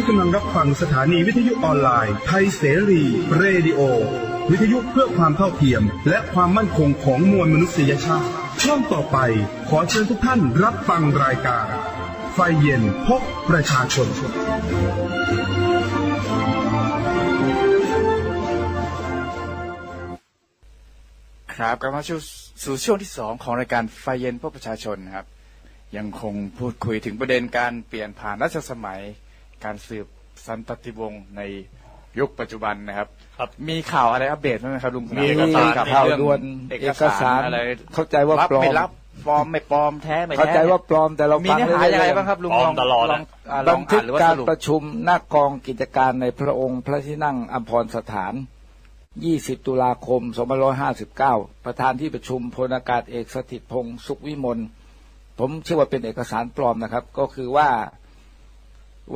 านกำลังรับฟังสถานีวิทยุออนไลน์ไทยเสรีเรดิโอ วิทยุเพื่อความเท่าเทียม และความมั่นคงของมวลมนุษยชาติ ช่วงต่อไปขอเชิญทุกท่านรับฟังรายการ ไฟเย็นพบประชาชนครับกลับมาสู่ช่วงที่สองของรายการไฟเย็นพื่อประชาชนครับ ยังคงพูดคุยถึงประเด็นการเปลี่ยนผ่านรัชสมัย การสืบสันตติวงศ์ในยุคปัจจุบันนะครับ ครับ มีข่าวอะไรอัปเดตบ้างไหมครับลุงมีเอกสารกี่ยวกับข่าวเรื่องด่วนเอเอกกสาสารรอะไรเข้าใจว่ารับปลอมไม่รับปลอมไม่ปลอมแท้ไม่แท้เข้าใจว่าปลอมแต่เรามีฟังเนื้อหายังไงบ้างครับลุงปลลออมงตลอดลอะองอ่าลบัอนงทึอ่ากนหรือว่าการสรุปประชุมหน้ากองกิจการในพระองค์พระที่นั่งอัมพรสถาน 20 ตุลาคม 2559 ประธานที่ประชุมพลอากาศเอกสถิตพงศ์สุขวิมลผมเชื่อว่าเป็นเอกสารปลอมนะครับ ก็คือว่า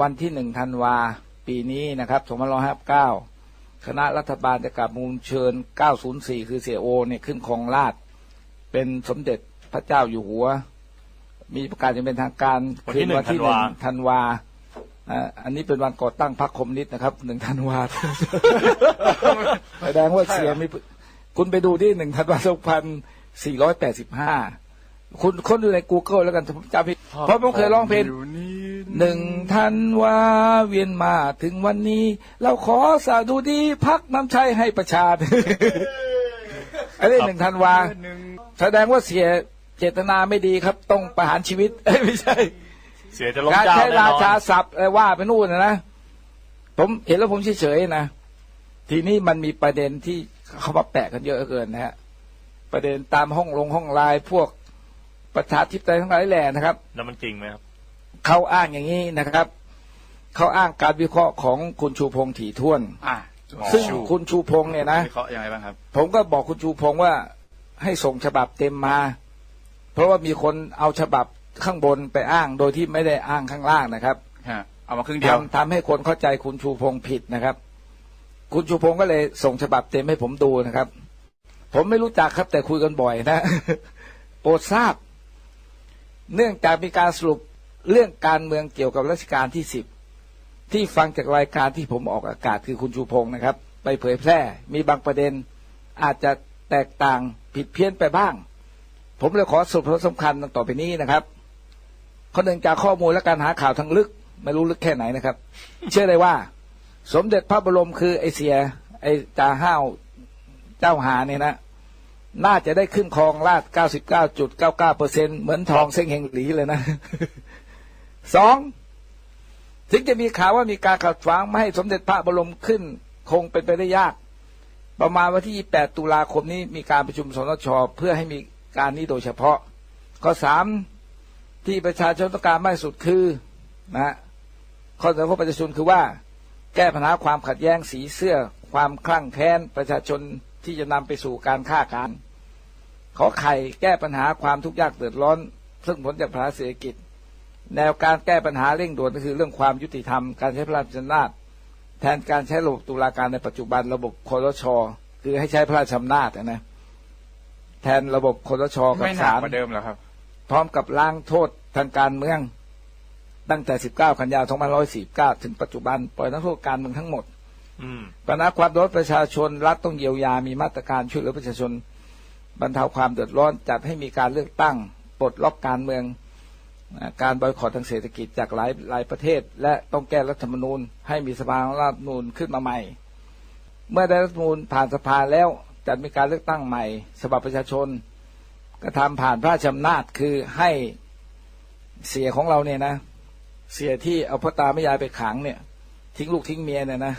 วันที่หนึ่งธันวาปีนี้นะครับ2559คณะรัฐบาลจะกลับมูลเชิญ 904 คือเสียโอเนี่ยขึ้นครองราชย์เป็นสมเด็จพระเจ้าอยู่หัว มีประกาศอย่างเป็นทางการวันที่คืหนึ่งวัที่หนึ่งธัธันนวาวาอ่าอันนี้เป็นวันก่อตั้งพรรคคอมมิวนิสต์นะครับหนึ่งธันวาแสดงว่าเสียมีคุณไปดูที่หนึ่งธันวาสองพันสี่ร้อยแปดสิบห้าคุณค้นดูใน Google แล้วกันผมจำผิดเพราะผมเคยร้องเพลงอยู่นี่ หนึ่งธันวาเวียนมาถึงวันนี้ เราขอสาธุดีพักน้ำชัยให้ประชาชนอันนี้หนึ่งธันวาหนึ่งแสดงว่าเสียเจตนาไม่ดีครับ ต้องประหารชีวิตเอ้ยไม่ใช่ เสียจะล้มการเจ้าใช้แน่นราอนชาศัพท์เอ่อว่าไปนู่นนะนะผมเห็นแล้วผมเฉยๆนะทีนี้มันมีประเด็นที่เขามาแปะกันเยอะเกินนะฮะประเด็นตามห้องลงห้องไลน์พวกประชาธิปไตยทั้งหลายแหล่นะครับ แล้วมันจริงไหมครับ เขาอ้างอย่างนี้นะครับเขาอ้างการวิเคราะห์ของคุณชูพงษ์ถี่ถ้วน อะซึ่งคุณชูพงษ์เนี่ยนะวิเคราะห์ยังไงบ้างครับ ผมก็บอกคุณชูพงษ์ว่าให้ส่งฉบับเต็มมา เพราะว่ามีคนเอาฉบับข้างบนไปอ้างโดยที่ไม่ได้อ้างข้างล่างนะครับฮะเอามาครึ่งเดียวทำทำให้คนเข้าใจคุณชูพงษ์ผิดนะครับ คุณชูพงษ์ก็เลยส่งฉบับเต็มให้ผมดูนะครับ ผมไม่รู้จักครับแต่คุยกันบ่อยนะโปรดทราบ เนื่องจากมีการสรุป เรื่องการเมืองเกี่ยวกับรัชกาลที่สิบที่ฟังจากรายการที่ผมออกอากาศคือคุณชูพงษ์นะครับ ไปเผยแพร่มีบางประเด็นอาจจะแตกต่างผิดเพี้ยนไปบ้าง ผมเลยขอสรุปสำคัญต่อไปนี้นะครับข้อหนึ่งจากข้อมูลและการหาข่าวทางลึก ไม่รู้ลึกแค่ไหนนะครับ เชื่อเลยว่า สมเด็จพระบรมคือไอเสีย ไอจ่าห้าวเจ้าหาเนี่ยนะ น่าจะได้ขึ้นครองราช99.99เปอร์เซ็นเหมือนทองเส้งเฮงหลีเลยนะ สองถึงจะมีข่าวว่ามีการขัดขวางไม่ให้สมเด็จพระบรมขึ้น คงเป็นไปได้ยาก ประมาณวันที่28ตุลาคมนี้มีการประชุมสนชเพื่อให้มีการนี้โดยเฉพาะ ข้อสามที่ประชาชนต้องการมากสุดคือนะข้อเสนอของประชาชนคือว่า แก้ปัญหาความขัดแย้งสีเสื้อ ความคลั่งแค้นประชาชนที่จะนำไปสู่การฆ่าการขอไข่แก้ปัญหาความทุกข์ยากเดือดร้อน ซึ่งผลจากปัญหาเศรษฐกิจ แนวการแก้ปัญหาเร่งด่วนก็คือเรื่องความยุติธรรม การใช้พระราชอำนาจแทนการใช้ระบบตุลาการในปัจจุบันระบบคอรชคือให้ใช้พระราชอำนาจนะแทนระบบคอรชกับไม่หนักศาลกว่าเดิมเหรอครับ พร้อมกับล้างโทษทางการเมือง ตั้งแต่ 19 กันยายน2549 ถึงปัจจุบัน ปล่อยนักโทษการเมืองทั้งหมดอืมปัญหาความเดือดร้อนประชาชนรัฐต้องเยียวยา มีมาตรการช่วยเหลือประชาชน บรรเทาความเดือดร้อนจัดให้มีการเลือกตั้ง ปลดล็อกการเมืองอ่า การบอยคอรทางเศรษฐกิจจากหลายหลายประเทศ และต้องแก้รัฐธรรมนูญให้มีสภารัฐธรรมนูญขึ้นมาใหม่ เมื่อได้รัฐธรรมนูญผ่านสภาแล้วจัดมีการเลือกตั้งใหม่ฉบับประชาชนกระทำผ่านพระราชอำนาจคือให้เสียของเราเนี่ยนะ เสียที่เอาพ่อตาแม่ยายไปขังเนี่ย ทิ้งลูกทิ้งเมียเนี่ยนะ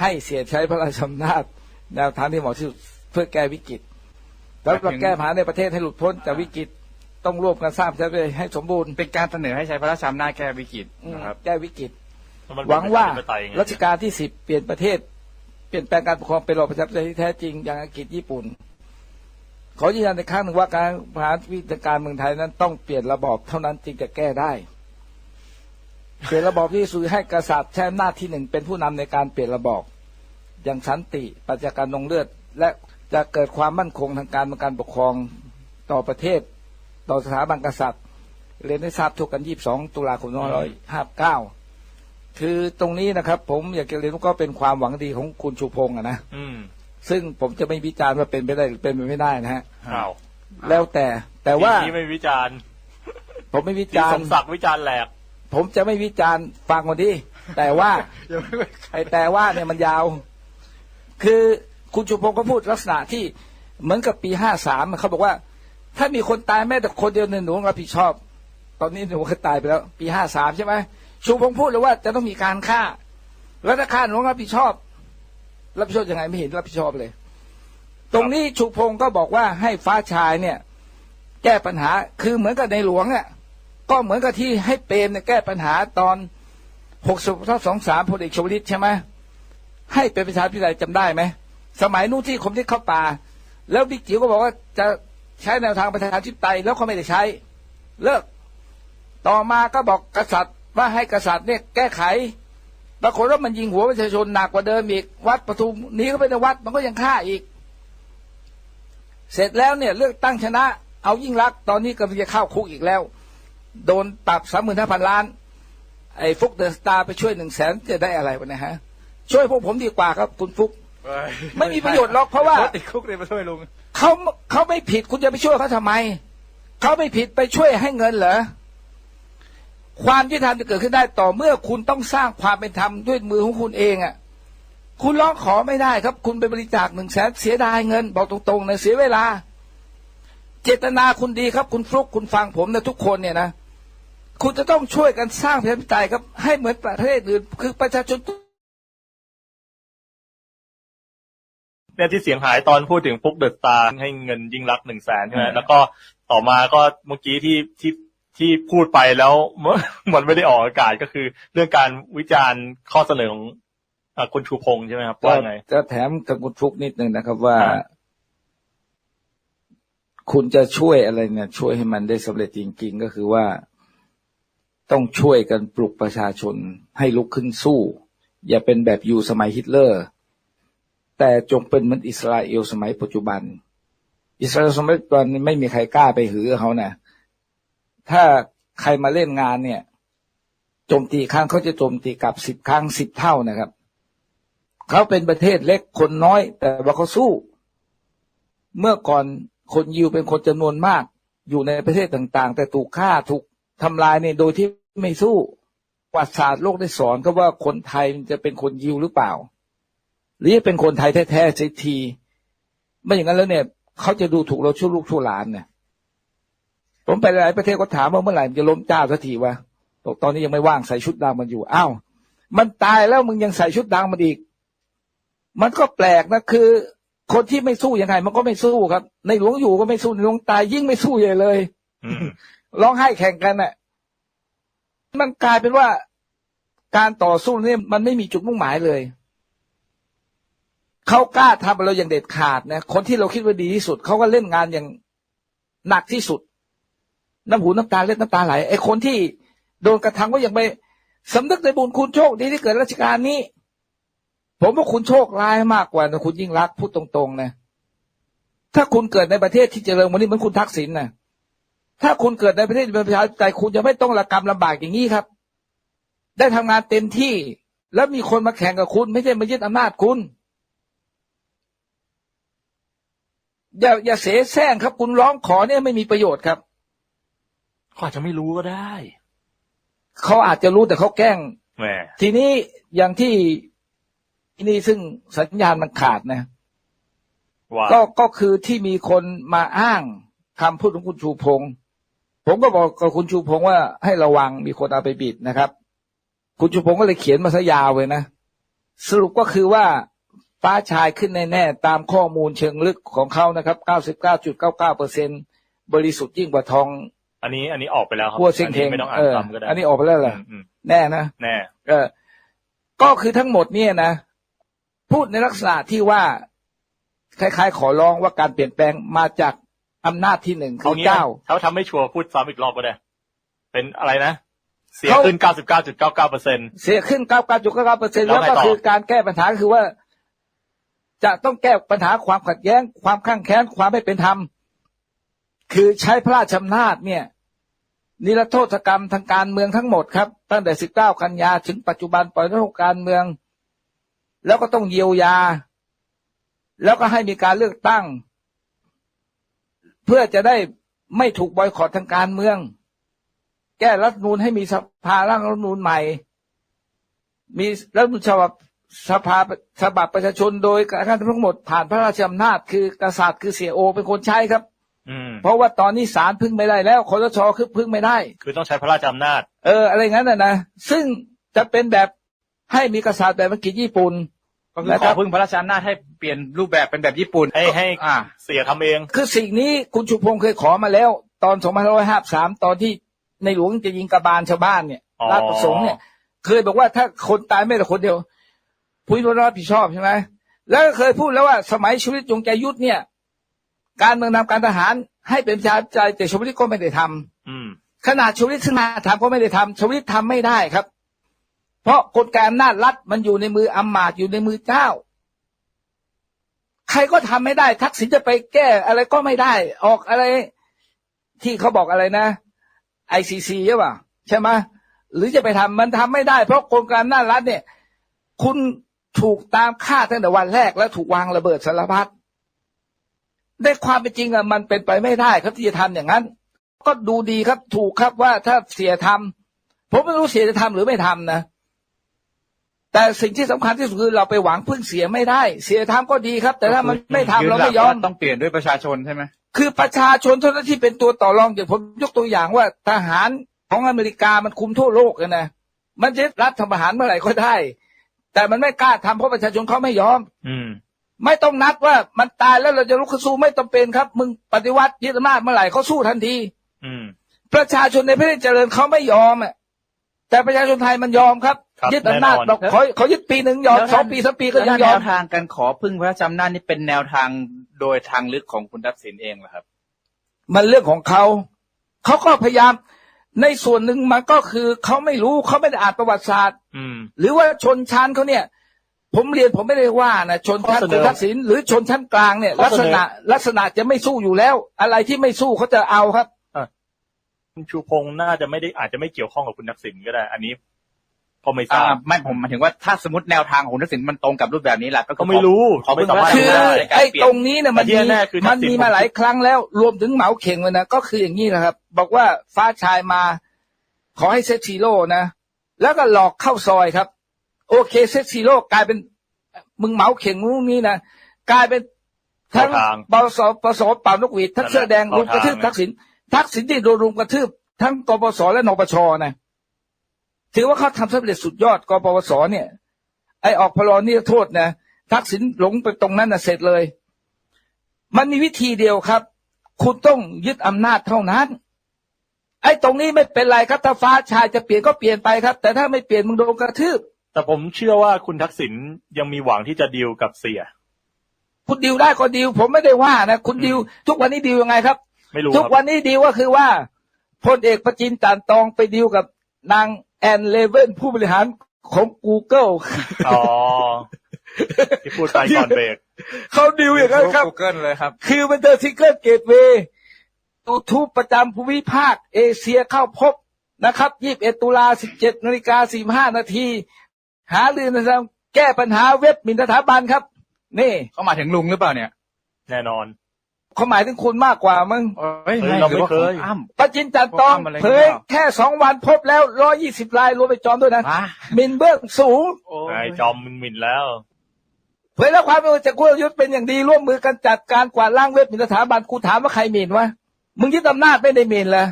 ให้เสียใช้พระราชอำนาจแนวทางที่เหมาะที่สุดเพื่อแก้วิกฤตแล้วเราแก้ปัญหาในประเทศให้หลุดพ้นจากวิกฤต ต้องร่วมกันสร้างประชาธิปไตยให้สมบูรณ์เป็นการเสนอให้ใช้พระราชอำนาจแก้วิกฤตอืมนะครับแก้วิกฤตแล้วมันหวังว่าเป็นประชธิปไตยไงรัชกาลที่สิบเปลี่ยนประเทศ เปลี่ยนแปลงการปกครองเป็นระบอบประชาธิปไตยที่แท้จริงอย่างอังกฤษญี่ปุ่น ขอยืนยันอีกครั้งหนึ่งว่าการบริหารวิธีการเมืองไทยนั้นต้องเปลี่ยนระบอบเท่านั้นจึงจะแก้ได้ เปลี่ยนระบอบที่สื่อให้กษัตริย์ใช้อำนาจที่หนึ่งเป็นผู้นำในการเปลี่ยนระบอบอย่างสันติปัจจากการลงเลือด และจะเกิดความมั่นคงทางการเมืองการปกครองต่อประเทศ ต่อสถาบันกษัตริย์เรียนให้ทราบทุกกัน22ตุลาคม2559คือตรงนี้นะครับ ผมอยากจะเรียนว่าก็เป็นความหวังดีของคุณชูพงศ์อะนะอืมซึ่งผมจะไม่วิจารณ์ว่าเป็นไปได้หรือเป็นไปไม่ได้นะฮะอ้าวแล้วแต่แต่ว่าทีนี้ไม่วิจารณ์ ผมไม่วิที่จารสณ์มศักดิ์วิจารณ์แหลกผมจะไม่วิจารณ์ฟังคนที่แต่ว่าไอ้แต่ว่าเนี่ยมันยาว คือคุณชูพงศ์ก็พูดลักษณะที่เหมือนกับปีห้าสามเขาบอกว่า ถ้ามีคนตายแม้แต่คนเดียวหนึ่งหนูรับผิดชอบ ตอนนี้หนูก็ตายไปแล้ว ปีห้าสามใช่ไหมชูพงศ์พูดเลยว่าจะต้องมีการฆ่า แล้วถ้าฆ่าหนูต้องรับผิดชอบ รับผิดชอบยังไงไม่เห็นรับผิดชอบเลย ตรงนี้ชูพงศ์ก็บอกว่าให้ฟ้าชายเนี่ย แก้ปัญหาคือเหมือนกับในหลวงอะก็เหมือนกับที่ให้เปรมเนี่ยแก้ปัญหาตอนหกสิบทับสองสามพลเอกชวลิตใช่ไหมให้เป็นประชาธิปไตยจำได้ไหมสมัยนู้นที่ผมที่เข้าป่า แล้วบิ๊กจิ๋วก็บอกว่าจะ ใช้แนวทางประชาธิปไตยแล้วเขาไม่ได้ใช้ เลิก ต่อมาก็บอกกษัตริย์ว่าให้กษัตริย์เนี่ยแก้ไขปรากฏว่ามันยิงหัวประชาชนหนักกว่าเดิมอีก วัดปทุมหนี้ก็ไปในวัดมันก็ยังฆ่าอีก เสร็จแล้วเนี่ยเลือกตั้งชนะ เอายิ่งรักษณ์ตอนนี้กำลังจะเข้าคุกอีกแล้ว โดนปรับสามหมื่นห้าพันล้าน ไอ้ฟุกเดอะสตาร์ไปช่วยหนึ่งแสนจะได้อะไรวะเนะฮะ ช่วยพวกผมดีกว่าครับคุณฟุก ไม่มีประโยชน์หรอกเพราะว่าติดคุกเลยมาช่วยลุง เขาเขาไม่ผิดคุณจะไปช่วยเขาทำไม เขาไม่ผิดไปช่วยให้เงินเหรอความยุติธรรมจะเกิดขึ้นได้ต่อเมื่อคุณต้องสร้างความเป็นธรรมด้วยมือของคุณเองอะ่ะ คุณร้องขอไม่ได้ครับ คุณไปบริจาคหนึ่งแสนเสียดายเงิน บอกตรงๆนะเสียเวลา เจตนาคุณดีครับ คุณฟลุกคุณฟังผมนะทุกคนเนี่ยนะ คุณจะต้องช่วยกันสร้างประชาธิปไตยครับ ให้เหมือนประเทศอื่นคือประชาชน เนี่ยที่เสียงหายตอนพูดถึงฟุกเดอะสตาร์ให้เงินยิ่งรักหนึ่งแสนใช่ไหมอืมแล้วก็ต่อมาก็เมื่อกี้ที่ที่ที่พูดไปแล้วมันไม่ได้ออกอากาศก็คือ เรื่องการวิจารณ์ข้อเสนอของเอ่อคุณชูพงศ์ใช่ไหมครับก็ว่าไงจะแถมกับคุณฟลุกนิดนึงนะครับว่าครับคุณจะช่วยอะไรเนี่ย ช่วยให้มันได้สำเร็จจริง ๆ ก็คือว่าต้องช่วยกันปลุกประชาชนให้ลุกขึ้นสู้ อย่าเป็นแบบอยู่สมัยฮิตเลอร์ แต่จงเป็นเหมือนอิสราเอลสมัยปัจจุบัน อิสราเอลสมัยปัจจุบันนี้ไม่มีใครกล้าไปหือเขานะถ้าใครมาเล่นงานเนี่ยโจมตีครั้งเขาจะโจมตีกลับสิบครั้งสิบเท่านะครับเขาเป็นประเทศเล็กคนน้อย แต่ว่าเขาสู้ เมื่อก่อนคนยิวเป็นคนจำนวนมาก อยู่ในประเทศต่างๆ แต่ถูกฆ่าถูกทำลายเนี่ยโดยที่ไม่สู้ประวัติศาสตร์โลกได้สอนก็ว่าคนไทยจะเป็นคนยิวหรือเปล่า หรือจะเป็นคนไทยแท้ๆเสียที ไม่อย่างนั้นแล้วเนี่ยเขาจะดูถูกเราชั่วลูกชั่วหลานเนี่ยผมไปหลายประเทศก็ถามว่าเมื่อไหร่มันจะล้มเจ้าสักทีวะบอกตอนนี้ยังไม่ว่างใส่ชุดดำมันอยู่อ้าวมันตายแล้วมึงยังใส่ชุดดำมันอีก มันก็แปลกนะคือ คนที่ไม่สู้ยังไง มันก็ไม่สู้ครับ ในหลวงอยู่ก็ไม่สู้ในหลวงตายยิ่งไม่สู้ใหญ่เลยอืมร้องไห้แข่งกันน่ะ มันกลายเป็นว่าการต่อสู้เนี่ยมันไม่มีจุดมุ่งหมายเลย เขากล้าทำเราอย่างเด็ดขาดนะคนที่เราคิดว่าดีที่สุดเขาก็เล่นงานอย่างหนักที่สุด น้ำหูน้ำตาเล็ดน้ำตาไหลไอ้คนที่โดนกระทำก็ยังไปสำนึกในบุญคุณโชคดีที่เกิดราชการนี้ ผมว่าคุณโชคร้ายมากกว่านะคุณยิ่งรักพูดตรงๆนะถ้าคุณเกิดในประเทศที่เจริญวันนี้เหมือนคุณทักษิณนะถ้าคุณเกิดในประเทศที่เป็นประชาธิปไตยคุณจะไม่ต้องระกำลำบากอย่างนี้ครับ ได้ทำงานเต็มที่ แล้วมีคนมาแข่งกับคุณ ไม่ใช่มายึดอำนาจคุณ อย่าอย่าเสแสร้งครับ คุณร้องขอเนี่ยไม่มีประโยชน์ครับเขาอาจจะไม่รู้ก็ได้ เขาอาจจะรู้แต่เขาแกล้งแหมทีนี้อย่างที่นี่ซึ่งสัญญาณมันขาดนะ ว่าก็ก็คือที่มีคนมาอ้างคำพูดของคุณชูพงศ์ผมก็บอกกับคุณชูพงศ์ว่าให้ระวังมีคนเอาไปบิดนะครับ คุณชูพงศ์ก็เลยเขียนมาซะยาวเลยนะ สรุปก็คือว่า ฟ้าชายขึ้นแน่ๆตามข้อมูลเชิงลึกของเขานะครับ 99.99เปอร์เซ็นบริสุทธิ์ยิ่งกว่าทอง อันนี้อันนี้ออกไปแล้วครับพัวเซ็งเทงอันนี้ไม่ต้องอ่าเอนอคำก็ได้อันนี้ออกไปแล้วเหรอมอืมแน่นะแน่เออก็คือทั้งหมดเนี่ยนะ พูดในลักษณะที่ว่าคล้ายๆ ขอร้องว่าการเปลี่ยนแปลงมาจากอำนาจที่หนึ่งคืเอาองี้เจ้าเขาทำไม่ชัวร์พูดซ้ำอีกรอบก็ได้ เป็นอะไรนะเสียเขาขึ้น 99.99เปอร์เซ็นต์เสียขึ้น 99.99เปอร์เซ็นต์แล้แล้ววไงก็ต่อคือการแก้ปัญหาคือว่า จะต้องแก้ปัญหาความขัดแย้ง ความข้างแค้น ความไม่เป็นธรรม คือใช้พระราชอำนาจเนี่ย นิรโทษกรรมทางการเมืองทั้งหมดครับ ตั้งแต่ 19 กันยาถึงปัจจุบันปล่อยโทษการเมือง แล้วก็ต้องเยียวยา แล้วก็ให้มีการเลือกตั้ง เพื่อจะได้ไม่ถูกบอยคอรทางการเมือง แก้รัฐนูนให้มีสภาร่างรัฐนูนใหม่ มีรัฐนูญฉบับ สภาฉบับประชาชนโดยการทั้งหมดผ่านพระราชอำนาจคือกษัตริย์คือเสียโอเป็นคนใช้ครับอืมเพราะว่าตอนนี้ศาลพึ่งไม่ได้แล้วคอสชคือพึ่งไม่ได้ คือต้องใช้พระราชอำนาจ เอออะไรงั้นน่ะนะซึ่งจะเป็นแบบให้มีกษัตริย์แบบอังกฤษญี่ปุ่นก็คือนะขครัอบพึ่งพระราชอำนาจให้เปลี่ยนรูปแบบเป็นแบบญี่ปุ่นให้ให้อ่าเสียทำเอง คือสิ่งนี้คุณชุพงศ์เคยขอมาแล้ว ตอน 2553 ตอนที่ในหลวงจะยิงกระบาลชาวบ้านเนี่ยอ๋อราชประสงค์เนี่ย เคยบอกว่าถ้าคนตายไม่แต่คนเดียว ผู้ที่รับผิดชอบใช่ไหมแล้วก็เคยพูดแล้วว่าสมัยชีวิตยงใจยุทธเนี่ย การเมืองนำการทหารให้เป็นประชาธิปไตยแต่ชวลิตก็ไม่ได้ทำอืมขนาดชวลิตซึ่งมาทำก็ไม่ได้ทำชวลิตทำไม่ได้ครับ เพราะกฎการอำนาจรัฐมันอยู่ในมืออำมาตย์อยู่ในมือเจ้า ใครก็ทำไม่ได้ ทักษิณจะไปแก้ อะไรก็ไม่ได้ ออกอะไร ที่เขาบอกอะไรนะไอซีซีใช่ป่ะใช่ไหมหรือจะไปทำมันทำไม่ได้ เพราะกฎการอำนาจรัฐเนี่ย คุณ ถูกตามฆ่าตั้งแต่วันแรกแล้วถูกวางระเบิดสารพัดในความเป็นจริงอะมันเป็นไปไม่ได้ครับที่จะทำอย่างนั้น ก็ดูดีครับถูกครับว่าถ้าเสียทำผมไม่รู้เสียจะทำหรือไม่ทำนะ แต่สิ่งที่สำคัญที่สุดคือเราไปหวังพึ่งเสียไม่ได้ เสียทำก็ดีครับ แต่ถ้ามันไม่ทำเราไม่ยอมต้องเปลี่ยนด้วยประชาชนใช่ไหมคือประชาชนเท่านั้นที่เป็นตัวต่อรองอย่างผมยกตัวอย่างว่าทหารของอเมริกามันคุมทั่วโลกกันนะมันจะรัฐทำประหารเมื่อไหร่ก็ได้ แต่มันไม่กล้าทำเพราะประชาชนเขาไม่ยอม อืม ไม่ต้องนัดว่ามันตายแล้วเราจะลุกขึ้นสู้ไม่ต้องเป็นครับ มึงปฏิวัติยึดอำนาจเมื่อไหร่เขาสู้ทันที อืม ประชาชนในประเทศเจริญเขาไม่ยอมอะแต่ประชาชนไทยมันยอมครับครับยึดอำนาจแน่นอนบอกขอขอยึดปีหนึ่งยอมแล้วสท่าอนงปีสามปีก็แล้วยังแนยอมวทางการขอพึ่งพระราชอำนาจนี่เป็นแนวทางโดยทางลึกของคุณทักษิณเองเหรอครับ มันเรื่องของเขา เขาก็พยายาม ในส่วนหนึ่งมันก็คือเขาไม่รู้เขาไม่ได้อ่านประวัติศาสตร์อืม หรือว่าชนชั้นเขาเนี่ย ผมเรียนผมไม่ได้ว่านะชนชั้นข้อเสนคุอณทักษิณหรือชนชั้นกลางเนี่ยข้อลักเสนอษณะลักษณะจะไม่สู้อยู่แล้ว อะไรที่ไม่สู้เขาจะเอาครับคุณชูพงศ์น่าจะไม่ได้อาจจะไม่เกี่ยวข้องกับคุณทักษิณก็ได้ อันนี้ก็ไม่ทอ่าราบไม่ผมหมายถึงว่าถ้าสมมติแนวทางของคุณทักษิณมันตรงกับรูปแบบนี้แหละก็คืก็อไม่รู้ขอพึ่งพระราชคืออำนาจในการไอ้เปลี่ยตรนงนี้เนี่ยมันแต่ที่มีแน่ๆคือทัมักนษิณมีมาหลายครั้งแล้ว รวมถึงเหมาเข่งเลยนะก็คืออย่างนี้นะครับ บอกว่าฟ้าชายมา ขอให้เซตซีโร่นะ แล้วก็หลอกเข้าซอยครับ โอเคเซตซีโร่กลายเป็น มึงเหมาเข่งมึงนี่นะกลายเป็นทั้งเข้าทางปสปสเป่านกหวีดทั้งเสื้อแดงเข้ารุมกระทืบทางทักษิณทักษิณที่โดนรุมกระทืบทั้งกปสและนปชนะถือว่าเขาทำสำเร็จสุดยอดกปปสเนี่ย ไอออกพลอนี่โทษนะทักษิณหลงไปตรงนั้นนะเสร็จเลย มันมีวิธีเดียวครับ คุณต้องยึดอำนาจเท่านั้น ไอ้ตรงนี้ไม่เป็นไรครับถ้าฟ้าชายจะเปลี่ยนก็เปลี่ยนไปครับ แต่ถ้าไม่เปลี่ยนมึงโดนกระทืบแต่ผมเชื่อว่าคุณทักษิณยังมีหวังที่จะดีลกับเสีย คุณดิวได้ก็ดิวผมไม่ได้ว่านะคุณดิวทุกวันนี้ดิวยังไงครับ ไม่รู้ทุกครับวันนี้ดิวก็คือว่าพลเอกประจินจันทร์ตองไปดิวกับนางแอนเลเวนผู้บริหารของ Google อ๋อที่พูดไปก่อนเบรกเขาดิวอย่างนั้นครับกูเกิลเลยครับ คือมันเดอร์ซิงเกิลเกตเวย์ ยูทูบประจำภูมิภาคเอเชียเข้าพบนะครับ21ตุลา17นาฬิกา45นาที หาลือนะครับแก้ปัญหาเว็บหมิ่นสถาบันครับ นี่เขามาถึงลุงหรือเปล่าเนี่ย แน่นอนเขาหมายถึงคุณมากกว่ามึงเฮ้ยเฮ้ยเราไม่เคยหรือว่าของอ้ำประจินจันทร์ตองพวกทำอะไรกันเผยแค่สองวันพบแล้ว120รายรวมไปจอมด้วยนะอะหมินเบื้องสูงโอ้ไอ้ยจอมมึนมินแล้วเผยแล้วความเป็นจากกุลยุทธ์เป็นอย่างดีร่วมมือกันจัดการกวาดล้างเว็บหมิ่นสถาบันกูถามว่าใครหมิ่นวะ มึงยึดอำนาจไม่ได้หมิ่นเหรอ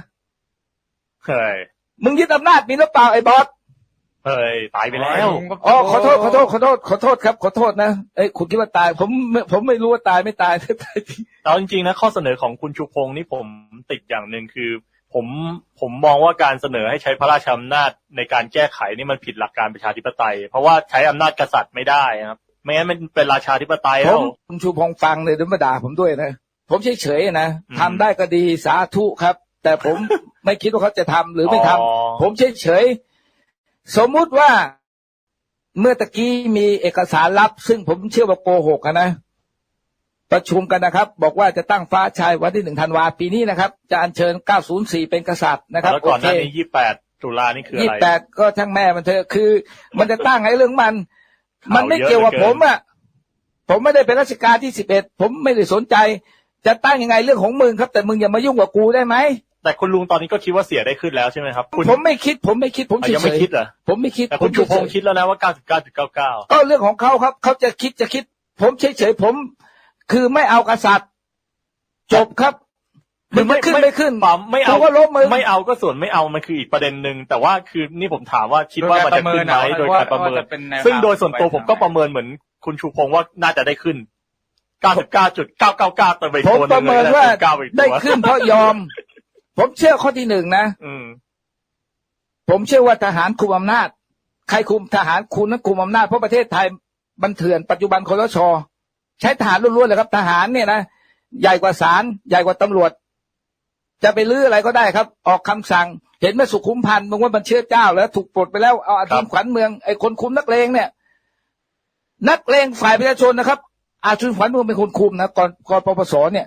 เฮ้ยมึงยึดอำนาจหมิ่นหรือเปล่าไอ้บอสเฮ้ยตายไปแล้วลุงก็อ๋อขอโทษขอโทษขอโทษขอโทษครับ ขอโทษนะเอ้ยคุณคิดว่าตาย ผมไม่ผมไม่รู้ว่าตายไม่ตายตายจริงเอาจริงๆนะข้อเสนอของคุณชูพงศ์นี่ผมติดอย่างหนึ่งคือ ผมผมมองว่าการเสนอให้ใช้พระราชอำนาจในการแก้ไขนี่มันผิดหลักการประชาธิปไตย เพราะว่าใช้อำนาจกษัตริย์ไม่ได้ครับไม่งั้นมันเป็นราชาธิปไตยผแล้วมคุณชูพงษ์ฟังเลยเดี๋ยวมาด่าผมด้วยนะ ผมเฉยๆนะอืมทำได้ก็ดีสาธุครับ แต่ผมไม่คิดว่าเขาจะทำหรือไม่ทำอ๋อผมเฉยๆสมมุติว่าเมื่อตะกี้มีเอกสารลับ ซึ่งผมเชื่อว่าโกหกอะนะประชุมกันนะครับ บอกว่าจะตั้งฟ้าชายวันที่หนึ่งธันวาปีนี้นะครับ จะอัญเชิญ 904 เป็นกษัตริย์นะครับแล้วก่อนหน้าโเคนี้ยี่แปดตุลานี่คืออะยี่ไรแปดก็ช่างแม่มันเถอะคือ มันจะตั้งไอ้เรื่องมันข่าวมันไม่เกี่ยวกับเยอะเหลืผอมเกินอะผมไม่ได้เป็นราชการที่สิบเอ็ดผมไม่ได้สนใจ จะตั้งยังไงเรื่องของมึงครับ แต่มึงอย่ามายุ่งกับกูได้ไหมแต่คุณลุงตอนนี้ก็คิดว่าเสียได้ขึ้นแล้วใช่ไหมครับคุณผมไม่คิด ผมไม่คิด ผมอะเฉยังไม่ยคิดเหรอๆผมไม่คิดแต่คุณผมชูพงเฉษ์ยคิดแล้วนะว่าเก้าสิบเก้าจุดเก้าเก้าๆก็เรื่องของเขาครับ เขาจะคิดจะคิด ผมเฉยๆผม คือไม่เอากษัตริย์ จบครับมึงไม่ขึ้นไม่ขึ้นปั๊มไม่เอาเขาก็ล้มมือไม่เอาก็ส่วนไม่เอามันคืออีกประเด็นหนึ่งแต่ว่าคือนี่ผมถามว่าคิดว่ามันจะขึ้นไหมโดยการประเมิน ซึ่งโดยส่วนตัวผมก็ประเมินเหมือนคุณชูพงษ์ว่าน่าจะได้ขึ้น 99.999เติมไปอีกผมตัวหปนึระงเมินเลยว่าเก้าไปอีกได้ตัวขึ้นเพราะยอม ผมเชื่อข้อที่หนึ่งนะ อืม ผมเชื่อว่าทหารคุมอำนาจ ใครคุมทหารคุณนั้นคุมอำนาจเพราะประเทศไทยมันเถื่อนปัจจุบันคอรชใช้ทหารล้วนๆเลยครับ ทหารเนี่ยนะใหญ่กว่าศาลใหญ่กว่าตำรวจ จะไปลื้ออะไรก็ได้ครับ ออกคำสั่ง เห็นไหมสุขุมพันธ์มึงว่ามันเชื่อเจ้าแล้ว ถูกปลดไปแล้วเอาอาทุนขวัญเมืองไอ้คนคุมนักเลงเนี่ย นักเลงฝ่ายประชาชนนะครับ อาชุนขวัญเมืองเป็นคนคุมนะก่อนก่อนปปสเนี่ย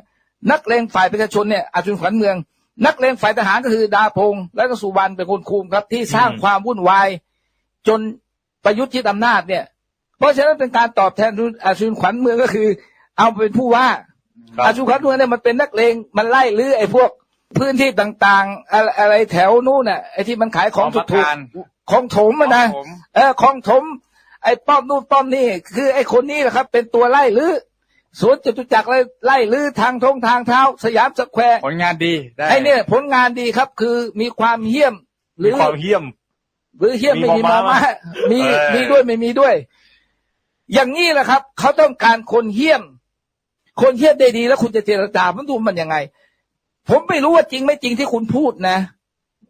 นักเลงฝ่ายประชาชนเนี่ยอาชุนขวัญเมือง นักเลงฝ่ายทหารก็คือดาพงษ์และก็สุวรรณเป็นคนคุมครับ ที่สร้างอืมความวุ่นวายจนประยุทธ์ยึดอำนาจเนี่ย เพราะฉะนั้นเป็นการตอบแทนอาชุนขวัญเมืองก็คือ เอาเป็นผู้ว่าครับอาชุนขวัญเมืองเนี่ยมันเป็นนักเลงมันไล่ลื้อไอ้พวกพื้นที่ต่างๆ อะไรอะไรแถวนู้นน่ะไอ้ที่มันขายของของถูประกธานๆของถมอะนะผมเออของถม ไอ้ป้อมนู่นป้อมนี่ คือไอ้คนนี้แหละครับ เป็นตัวไล่ลื้อสวนจตุจักรไล่ไล่ลื้อทางทงทางเท้า สยามสแควร์ผลงานดีได้ไอ้เนี่ยผลงานดีครับ คือมีความเหี้ยม หรืมีอความเหี้ยม หรือเหี้ยมไม่มีมีมมออม้ามามีเออ มีด้วยไม่มีด้วย อย่างนี้แหละครับ เขาต้องการคนเหี้ยม คนเหี้ยมได้ดีแล้วคุณจะเจรจามันดูมันยังไง ผมไม่รู้ว่าจริงไม่จริงที่คุณพูดนะ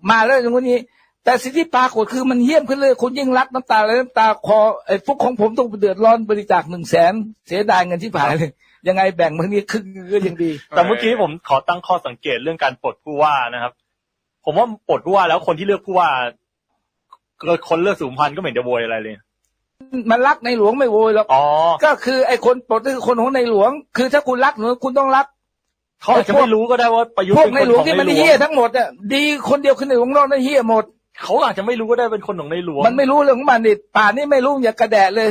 มาแล้วอย่างนี้ แต่สิ่งที่ปรากฏคือมันเยี่ยมขึ้นเลยคุณยิ่งรักน้ำตาและน้ำตาคอไอ้ฟุกของผมต้องเดือดร้อนบริจาคหนึ่งแสนเสียดายเงินที่ผ่านเลยยังไงแบ่งมึงนี้ครึ่งก็ยังดี แต่เมื่อกี้ผมขอตั้งข้อสังเกตเรื่องการปลดผู้ว่านะครับ ผมว่าปลดผู้ว่าแล้วคนที่เลือกผู้ว่าเกิดคนเลือกสุมพันธ์ก็ไม่เห็นจะโวยอะไรเลยมันรักในหลวงไม่โวยหรอกอ๋อก็คือไอ้คนปลดก็คือคนของในหลวง คือถ้าคุณรักหนูคุณต้องรักเขาอาจจะไม่รู้ก็ได้ว่าประยุทธ์พวกเป็นในคนหลวงของที่ในมันหลวเฮี้ยงทั้งหมดอะดีคนเดียวคือในหลวงนอกนั้นเฮี้ยหมด เขาอาจจะไม่รู้ก็ได้เป็นคนของในหลวงมันไม่รู้เรื่องของมันนี่ป่านนี้ไม่รู้อย่ากระแดะเลย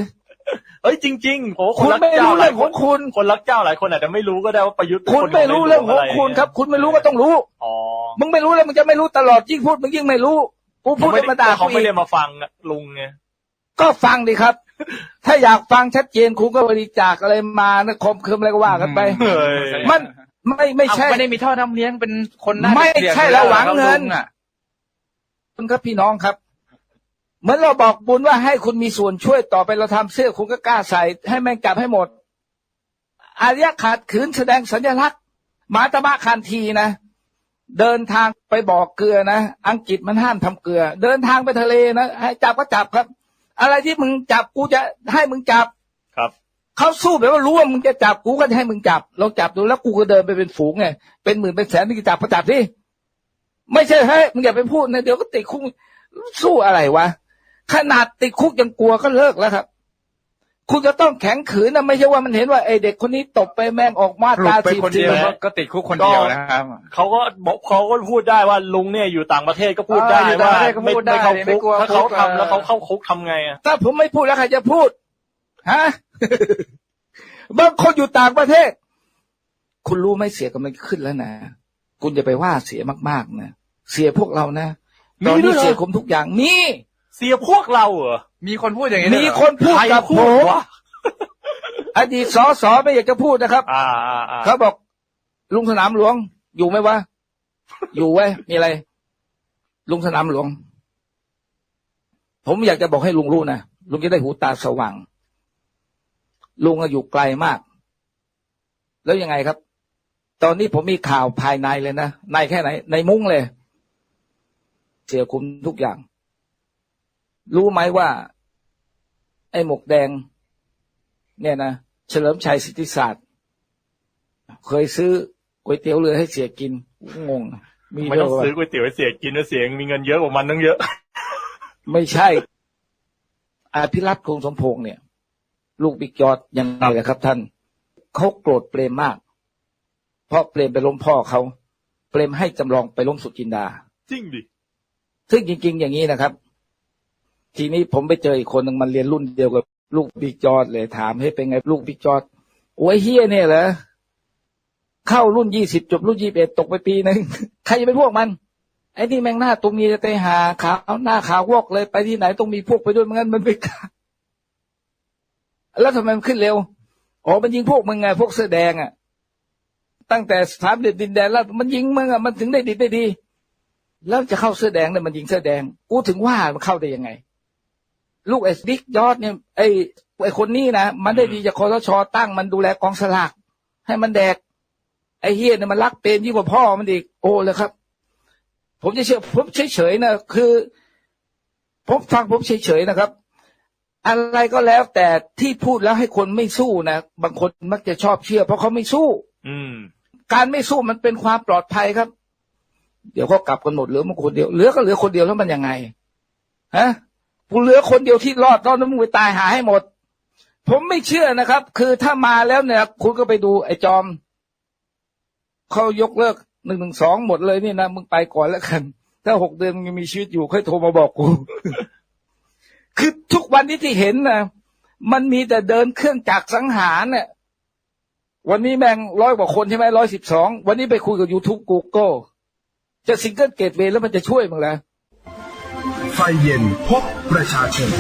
เอ้ยจริงๆผมว่าคคุนณรักไม่เจ้ารู้หเรื่ลาอยงคขอนงคุณ คนรักเจ้าหลายคนอาจจะไม่รู้ก็ได้ว่าประยุทธ์เป็นคุณคนไม่รู้เรื่องของคุณครับ คุณไม่รู้ก็ต้องรู้ อ๋อมึงไม่รู้แล้วมึงจะไม่รู้ตลอดยิ่งพูดมึงยิ่งไม่รู้กูพูดไม่ให้มาด่าเขากูไม่อีได้กมาฟังลุงไงก็ฟังดิครับ ถ้าอยากฟังชัดเจนคุณก็บริจาคอะไรมานะคมคืมอะไรก็ว่ากันไป เฮ้ย มันไม่ไม่ใช่ ไม่ได้มีท่อน้ำเลี้ยงเป็นคนหน้าไม่เกลียดใช่อยู่เราหวังเงิน ลุอะ คุณครับพี่น้องครับ เหมือนเราบอกบุญว่าให้คุณมีส่วนช่วยต่อไปเราทำเสื้อคุณก็กล้าใส่ ให้แม่งจับให้หมด อารยะขาดขืนแสดงสัญลักษณ์หมาตมะคันทีนะ เดินทางไปบอกเกลือนะ อังกฤษมันห้ามทำเกลือ เดินทางไปทะเลนะให้จับก็จับครับ อะไรที่มึงจับกูจะให้มึงจับครับเขาสู้แบบว่ารู้ว่ามึงจะจับกูก็จะให้มึงจับลองจับดูแล้วกูก็เดินไปเป็นฝูงไงเป็นหมื่นเป็นแสนมึงจะจับก็จับสิ ไม่ใช่เฮ้ยมึงอย่าไปพูดนะเดี๋ยวก็ติดคุกสู้อะไรวะขนาดติดคุกยังกลัวก็เลิกแล้วครับ คุณจะต้องแข็งขืนนะไม่ใช่ว่ามันเห็นว่าไอเด็กคนนี้ตบไปแม่งออกมาปลุตากไปสีคนเดียวก็ติดคุกคนเดียวนะครับเขาก็บอกเขาก็พูดได้ว่าลุงเนี่ยอยู่ต่างประเทศก็พูดเออได้อยู่ต่างว่าประเทศก็ไม่พูดได้ไม่เข้าไม่คุกกลัวถ้าเขาคุกทำแล้วเออเขาเข้าคุกทำไงอะถ้าผมไม่พูดแล้วใครจะพูดฮะบางคนอยู่ต่างประเทศ คุณรู้ไหมเสียกำลังขึ้นแล้วนะคุณอย่าไปว่าเสียมาก ๆ นะ เสียพวกเรานะตอนมีด้นี้วยเหรอเสียผมทุกอย่างมีเสียพวกเราเหรอมีคนพูดอย่างนี้ด้วยมีเหรอคนพูดใครกับพูผดมวะอดีตสอสอไม่อยากจะพูดนะครับอ่าอ่าอ่าเขาบอก ลุงสนามหลวง อยู่ไหมวะอยู่ไว้ยมีอะไร ลุงสนามหลวง ผมอยากจะบอกให้ลุงรู้นะลุงจะได้หูตาสว่าง ลุงอะอยู่ไกลมาก แล้วยังไงครับ ตอนนี้ผมมีข่าวภายในเลยนะในแค่ไหน ในมุ้งเลย เสียคุมทุกอย่าง รู้ไหมว่า ไอ้หมวกแดง เนี่ยนะเฉลิมชัยสิทธิศาสตร์ เคยซื้อก๋วยเตี๋ยวเรือให้เสียกินงงมีไม่ด้วยต้องวะซื้อก๋วยเตี๋ยวให้เสียกินนะเสียมีเงินเยอะกว่ามันตั้งเยอะ ไม่ใช่อภิรัตคงสมพงษ์เนี่ย ลูกบิ๊กจอร์ดยังไงล่ะครับ ท่านเขาโกรธเปรมมาก เพราะเปรมไปล้มพ่อเขา เปรมให้จำลองไปล้มสุจินดา จริงดิ ซึ่งจริง ๆ อย่างนี้นะครับ ทีนี้ผมไปเจออีกคนหนึ่งมันเรียนรุ่นเดียวกับลูกบิ๊กจอดเลยถามให้เป็นไงลูกบิ๊กจอดโอ้ยเฮียเนี่ยเหรอเข้ารุ่นยี่สิบจบรุ่นยี่สิบเอ็ดตกไปปีหนึ่งใครจะเป็นพวกมันไอ้นี่แม่งหน้าตรงนี้จะไปหาขาวหน้าขาววอกเลยไปที่ไหนต้องมีพวกไปด้วยไม่งั้นมันไม่กล้าแล้วทำไมมันขึ้นเร็วอ๋อมันยิงพวกมึงไงพวกเสื้อแดงอะ ตั้งแต่สถามเด็ดดินแดนแล้ว มันยิงมึงอะมันถึงได้ดิบได้ดี แล้วจะเข้าเสื้อแดงเนี่ยมันยิงเสื้อแดง กูถึงว่ามันเข้าได้ยังไง ลูกไอ้บิ๊กยอดเนี่ยไอ้ไอ้คนนี้นะมันได้ดีจากคอสชตั้งมันดูแลกองสลากให้มันแดก ไอ้เฮียเนี่ยมันรักเป็นยิ่งกว่าพ่อมันอีกโอ้เลยครับ ผมจะเชื่อผมเฉยๆนะคือผมฟังผมเฉยๆนะครับ อะไรก็แล้วแต่ที่พูดแล้วให้คนไม่สู้นะบางคนมักจะชอบเชื่อ เพราะเขาไม่สู้ อืม การไม่สู้มันเป็นความปลอดภัยครับ เดี๋ยวก็กลับกันหมดเหลือมันคนเดียวเหลือก็เหลือคนเดียวแล้วมันยังไงฮะกูเหลือคนเดียวที่รอดตอนนั้นมึงไปตายหาให้หมด ผมไม่เชื่อนะครับ คือถ้ามาแล้วเนี่ย คุณก็ไปดูไอ้จอมเขายกเลิกหนึ่งหนึ่งสองหมดเลยนี่นะมึงไปก่อนแล้วกัน ถ้าหกเดือนมึงยังมีชีวิตอยู่ค่อยโทรมาบอกกู คือทุกวันนี้ที่เห็นนะมันมีแต่เดินเครื่องจักรสังหารเนี่ยวันนี้แม่งร้อยกว่าคนใช่ไหมร้อยสิบสองวันนี้ไปคุยกับ YouTube Google จะซิงเกิลเกตเวย์แล้วมันจะช่วยมึงแล้วไฟเย็นพบประชาชน